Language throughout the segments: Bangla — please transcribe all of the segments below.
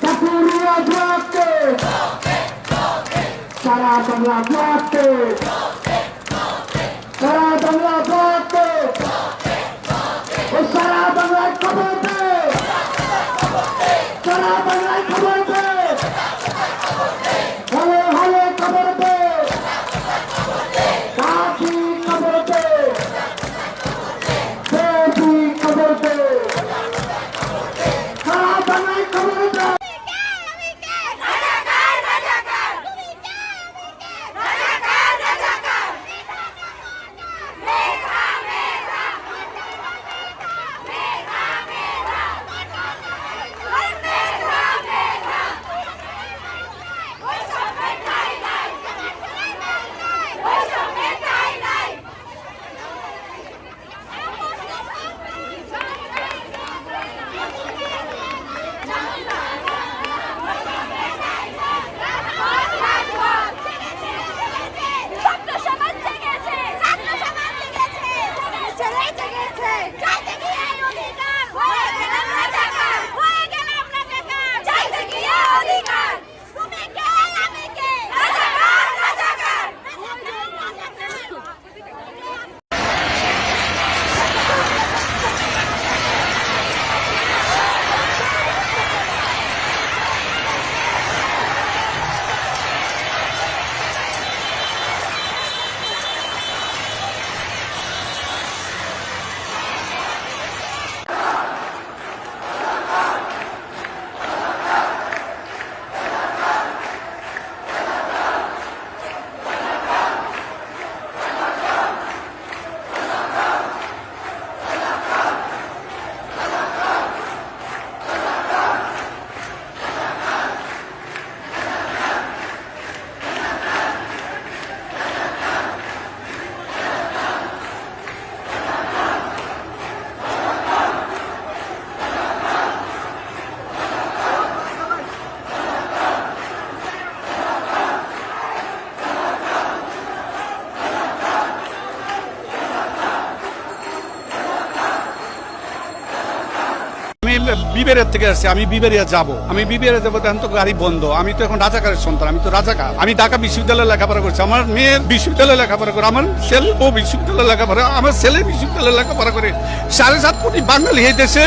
Sakuria bloke. Sara bangla bloke. Sara আমি বিবেরিয়া থেকে আসছি আমি বিবেরিয়া যাব। আমি বিবেরিয়া যাব তখন তো গাড়ি বন্ধ। আমি তো এখন রাজাকারের সন্তান, আমি তো রাজাকার। আমি ঢাকা বিশ্ববিদ্যালয়ে লেখাপড়া করছি। আমার মেয়ে বিশ্ববিদ্যালয়ে লেখাপড়া করে, আমার ছেলে ও বিশ্ববিদ্যালয়ে লেখাপড়া আমার ছেলে বিশ্ববিদ্যালয়ে লেখাপড়া করে সাড়ে সাত কোটি বাঙালি এই দেশে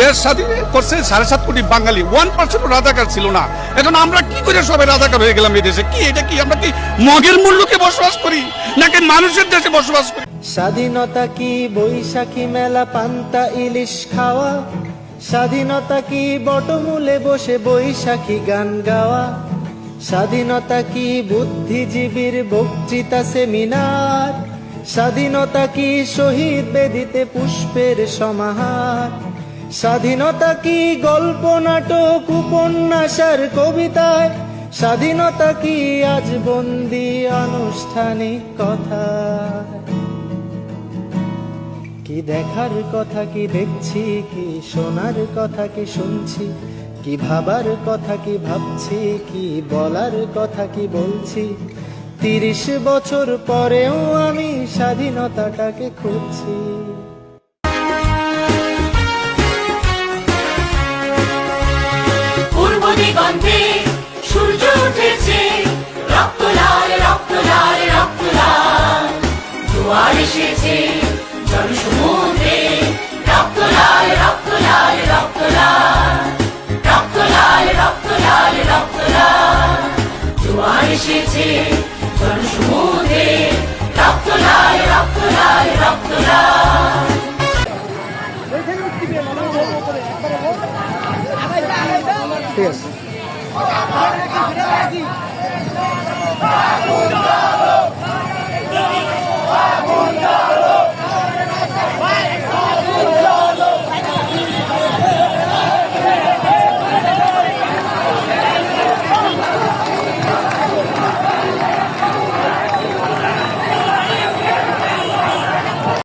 দেশ স্বাধীন করছে সাড়ে সাত কোটি বাঙালি। ওয়ান পার্সেন্ট রাজাকার ছিল না। এখন আমরা কি করে সবাই রাজাকার হয়ে গেলাম এই দেশে? কি এটা কি? আমরা কি মগের মূল্যকে বসবাস করি, নাকি মানুষের দেশে বসবাস করি? স্বাধীনতা কি বৈশাখী মেলা, পান্তা, ইলিশ খাওয়া? স্বাধীনতা কি বটমূলে বসে বৈশাখী গান গাওয়া? স্বাধীনতা কি বুদ্ধিজীবীর বক্তৃতা সেমিনার? স্বাধীনতা কি শহীদ বেদিতে পুষ্পের সমাহার? স্বাধীনতা কি গল্প, নাটক উপন্যাস আর কবিতায়? স্বাধীনতা কি আজ বন্দি আনুষ্ঠানিক কথা কি দেখার কথা, কি দেখছি, কি শোনার কথা, কি শুনছি, কি ভাবার কথা, কি ভাবছি, কি বলার কথা, কি বলছি? তিরিশ বছর পরেও আমি স্বাধীনতাটাকে খুঁজছি। এসেছে জল সমুদ্রে রক্ত লাল রক্ত লাল রক্ত লাল। ঠিক আছে।